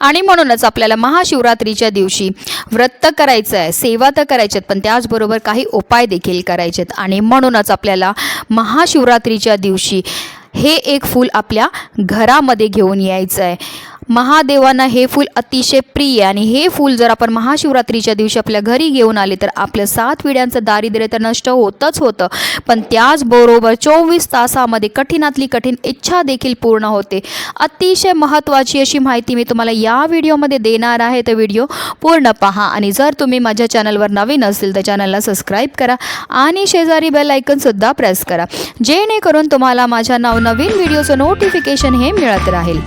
आणि म्हणूनच आपल्याला महाशिवरात्रीच्या दिवशी व्रत तर करायचं आहे सेवा तर करायच्यात पण त्याचबरोबर काही उपाय देखील करायचे आहेत आणि म्हणूनच आपल्याला महाशिवरात्रीच्या दिवशी हे एक फूल आपल्या घरामध्ये घेऊन यायचं आहे महादेवांना हे फूल अतिशय प्रिय आणि हे फूल जर आपण महाशिवरात्रीच्या दिवशी आपल्या घरी घेऊन आले तर आपलं सात पिढ्यांचं दारिद्र्य तर नष्ट होतच होतं. पण त्याचबरोबर चोवीस तासामध्ये कठीणातली कठीण इच्छा देखील पूर्ण होते. अतिशय महत्त्वाची अशी माहिती मी तुम्हाला या व्हिडिओमध्ये देणार आहे. तर व्हिडिओ पूर्ण पहा. आणि जर तुम्ही माझ्या चॅनलवर नवीन असेल तर चॅनलला सबस्क्राईब करा आणि शेजारी बेल आयकनसुद्धा प्रेस करा. जेणेकरून तुम्हाला माझ्या नवनवीन व्हिडिओचं नोटिफिकेशन हे मिळत राहील.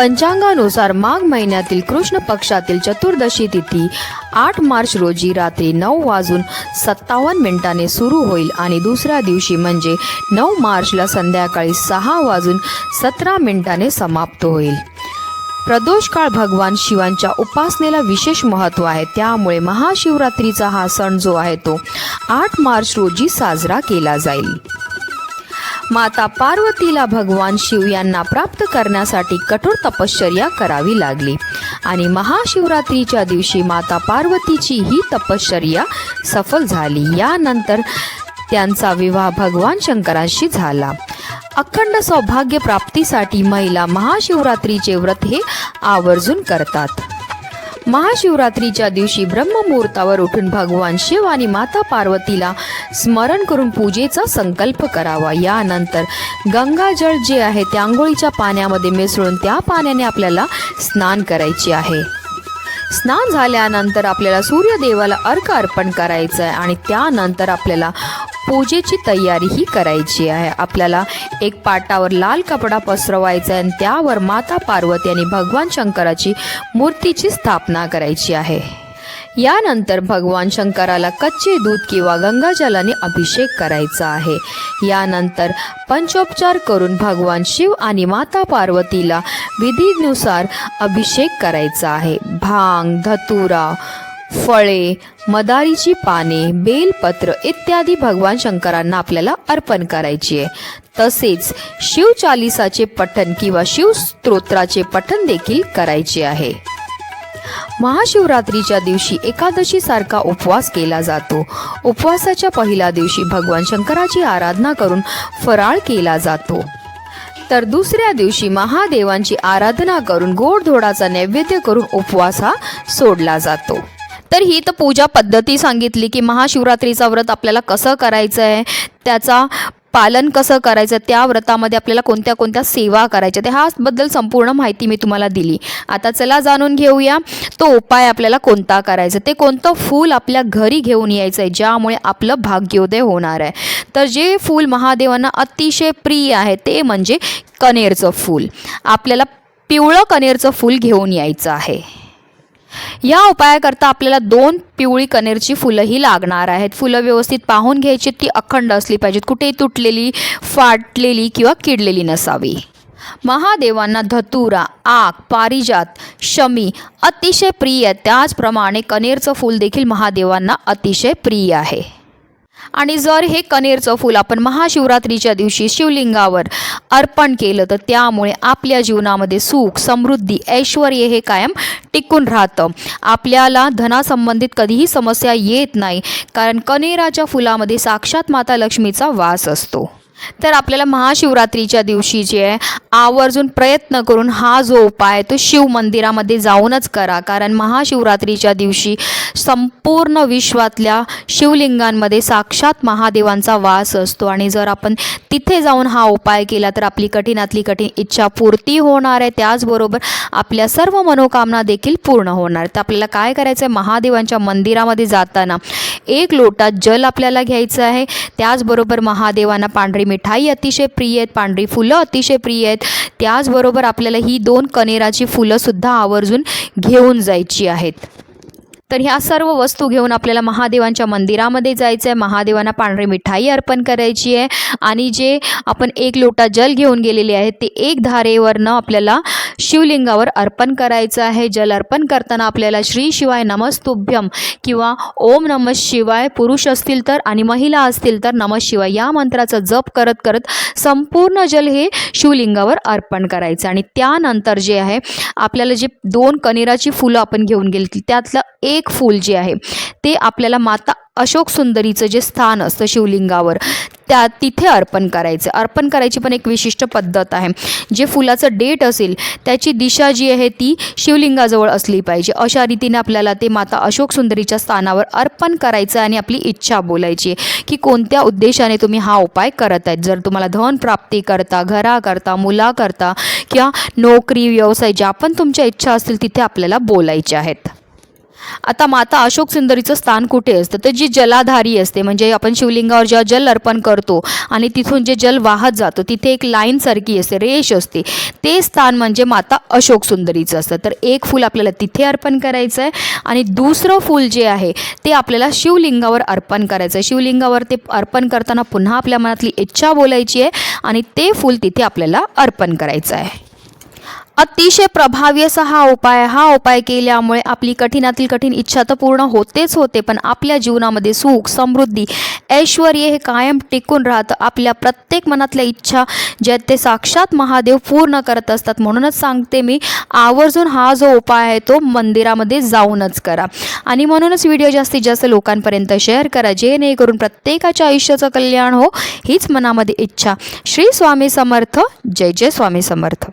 पंचांगानुसार माघ महिन्यातील कृष्ण पक्षातील चतुर्दशी तिथी आठ मार्च रोजी रात्री नऊ वाजून सत्तावन्न मिनिटाने सुरू होईल आणि दुसऱ्या दिवशी म्हणजे नऊ मार्चला संध्याकाळी सहा वाजून सतरा मिनिटाने समाप्त होईल. प्रदोष काळ भगवान शिवांच्या उपासनेला विशेष महत्त्व आहे. त्यामुळे महाशिवरात्रीचा हा सण जो आहे तो आठ मार्च रोजी साजरा केला जाईल. माता पार्वतीला भगवान शिव यांना प्राप्त करण्यासाठी कठोर तपश्चर्या करावी लागली. आणि महाशिवरात्रीच्या दिवशी माता पार्वतीची ही तपश्चर्या सफल झाली. यानंतर त्यांचा विवाह भगवान शंकराशी झाला. अखंड सौभाग्य प्राप्तीसाठी महिला महाशिवरात्रीचे व्रत हे आवर्जून करतात. महाशिवरात्रीच्या दिवशी ब्रह्ममुहूर्तावर उठून भगवान शिव आणि माता पार्वतीला स्मरण करून पूजेचा संकल्प करावा. यानंतर गंगाजळ जे आहे ते आंघोळीच्या पाण्यामध्ये मिसळून त्या पाण्याने आपल्याला स्नान करायचे आहे. स्नान झाल्यानंतर आपल्याला सूर्यदेवाला अर्घ अर्पण करायचं आहे आणि त्यानंतर आपल्याला पूजेची तयारीही करायची आहे. आपल्याला एक पाटावर लाल कपडा पसरवायचा आणि त्यावर माता पार्वती आणि भगवान शंकराची मूर्तीची स्थापना करायची आहे. यानंतर भगवान शंकराला कच्चे दूध किंवा गंगाजलाने अभिषेक करायचा आहे. यानंतर पंचोपचार करून भगवान शिव आणि माता पार्वतीला विधीनुसार अभिषेक करायचा आहे. भांग धतुरा फळे मदारीची पाने बेलपत्र इत्यादी भगवान शंकरांना आपल्याला अर्पण करायची आहे. तसेच शिवचालिसाचे पठण किंवा शिवस्तोत्राचे पठण देखील करायचे आहे. महाशिवरात्रीच्या दिवशी एकादशी सारखा उपवास केला जातो. उपवासाच्या पहिल्या दिवशी भगवान शंकराची आराधना करून फराळ केला जातो. तर दुसऱ्या दिवशी महादेवांची आराधना करून गोडधोडाचा नैवेद्य करून उपवास हा सोडला जातो. तर ही तर पूजा पद्धती सांगितली की महाशिवरात्रीचा व्रत आपल्याला कसं करायचं आहे त्याचा पालन कसं करायचं त्या व्रतामध्ये आपल्याला कोणत्या कोणत्या सेवा करायच्या त्या ह्याबद्दल संपूर्ण माहिती मी तुम्हाला दिली. आता चला जाणून घेऊया तो उपाय आपल्याला कोणता करायचा ते कोणतं फूल आपल्या घरी घेऊन यायचं आहे ज्यामुळे आपलं भाग्योदय होणार आहे. तर जे फूल महादेवांना अतिशय प्रिय आहे ते म्हणजे कनेरचं फूल. आपल्याला पिवळं कनेरचं फूल घेऊन यायचं आहे. या उपायाकरता आपल्याला दोन पिवळी कनेरची फुलंही लागणार आहेत. फुलं व्यवस्थित पाहून घ्यायची ती अखंड असली पाहिजेत. कुठेही तुटलेली फाटलेली किंवा किडलेली नसावी. महादेवांना धतुरा आग पारिजात शमी अतिशय प्रिय आहे त्याचप्रमाणे कनेरचं फूल देखील महादेवांना अतिशय प्रिय आहे. आणि जर हे कनेरचं फूल आपण महाशिवरात्रीच्या दिवशी शिवलिंगावर अर्पण केलं तर त्यामुळे आपल्या जीवनामध्ये सुख समृद्धी ऐश्वर हे कायम टिकून राहतं. आपल्याला धनासंबंधित कधीही समस्या येत नाही कारण कनेराच्या फुलामध्ये साक्षात माता लक्ष्मीचा वास असतो. तर आपल्याला महाशिवरात्रीच्या दिवशी जे आहे आवर्जून प्रयत्न करून हा जो उपाय आहे तो शिव मंदिरामध्ये जाऊनच करा. कारण महाशिवरात्रीच्या दिवशी संपूर्ण विश्वातल्या शिवलिंगांमध्ये साक्षात महादेवांचा वास असतो. आणि जर आपण तिथे जाऊन हा उपाय केला तर आपली कठीणातली कठीण इच्छा पूर्ती होणार आहे. त्याचबरोबर आपल्या सर्व मनोकामना देखील पूर्ण होणार. तर आपल्याला काय करायचं आहे महादेवांच्या मंदिरामध्ये जाताना एक लोटा जल आपल्याला घ्यायचं आहे. त्याचबरोबर महादेवांना पांढरी मिठाई अतिशय प्रिय आहेत पांढरी फुलं अतिशय प्रिय आहेत. त्याचबरोबर आपल्याला ही दोन कनेराची फुलंसुद्धा आवर्जून घेऊन जायची आहेत. तर ह्या सर्व वस्तू घेऊन आपल्याला महादेवांच्या मंदिरामध्ये जायचं आहे महादेवांना पांढरी मिठाई अर्पण करायची आहे. आणि जे आपण एक लोटा जल घेऊन गेलेले आहे ते एक धारेवरनं आपल्याला शिवलिंगावर अर्पण करायचं आहे. जल अर्पण करताना आपल्याला श्री शिवाय नमस्तुभ्यम किंवा ओम नम शिवाय पुरुष असतील तर आणि महिला असतील तर नम शिवाय या मंत्राचा जप करत करत संपूर्ण जल हे शिवलिंगावर अर्पण करायचं. आणि त्यानंतर जे आहे आपल्याला जे दोन कनेराची फुलं आपण घेऊन गेली त्यातलं एक एक फूल जे आहे ते आपल्याला माता अशोक सुंदरीचं जे स्थान असतं शिवलिंगावर त्या तिथे अर्पण करायचं. अर्पण करायची पण एक विशिष्ट पद्धत आहे. जे फुलाचं डेट असेल त्याची दिशा जी आहे ती शिवलिंगाजवळ असली पाहिजे. अशा रीतीने आपल्याला ते माता अशोक सुंदरीच्या स्थानावर अर्पण करायचं आणि आपली इच्छा बोलायची की कोणत्या उद्देशाने तुम्ही हा उपाय करत आहेत. जर तुम्हाला धन प्राप्ती करता घराकरता मुलाकरता किंवा नोकरी व्यवसाय ज्या पण तुमच्या इच्छा असतील तिथे आपल्याला बोलायच्या आहेत. आता माता अशोक सुंदरीचं स्थान कुठे असतं? तर जी जलाधारी असते म्हणजे आपण शिवलिंगावर जेव्हा जल अर्पण करतो आणि तिथून जे जल वाहत जातं तिथे एक लाईनसारखी असते रेष असते. ते स्थान म्हणजे माता अशोक सुंदरीचं असतं. तर एक फूल आपल्याला तिथे अर्पण करायचं आहे आणि दुसरं फूल जे आहे ते आपल्याला शिवलिंगावर अर्पण करायचं आहे शिवलिंगावर ते अर्पण करताना पुन्हा आपल्या मनातली इच्छा बोलायची आहे आणि ते फूल तिथे आपल्याला अर्पण करायचं आहे अतिशय प्रभावी असा हा उपाय हा उपाय केल्यामुळे आपली कठीणातील कठीण इच्छा तर पूर्ण होतेच होते पण आपल्या जीवनामध्ये सुख समृद्धी ऐश्वर हे कायम टिकून राहतं. आपल्या प्रत्येक मनातल्या इच्छा ज्या ते साक्षात महादेव पूर्ण करत असतात. म्हणूनच सांगते मी आवर्जून हा जो उपाय आहे तो मंदिरामध्ये जाऊनच करा. आणि म्हणूनच व्हिडिओ जास्तीत जास्त लोकांपर्यंत शेअर करा जेणेकरून प्रत्येकाच्या आयुष्याचं कल्याण हो हीच मनामध्ये इच्छा. श्री स्वामी समर्थ. जय जय स्वामी समर्थ.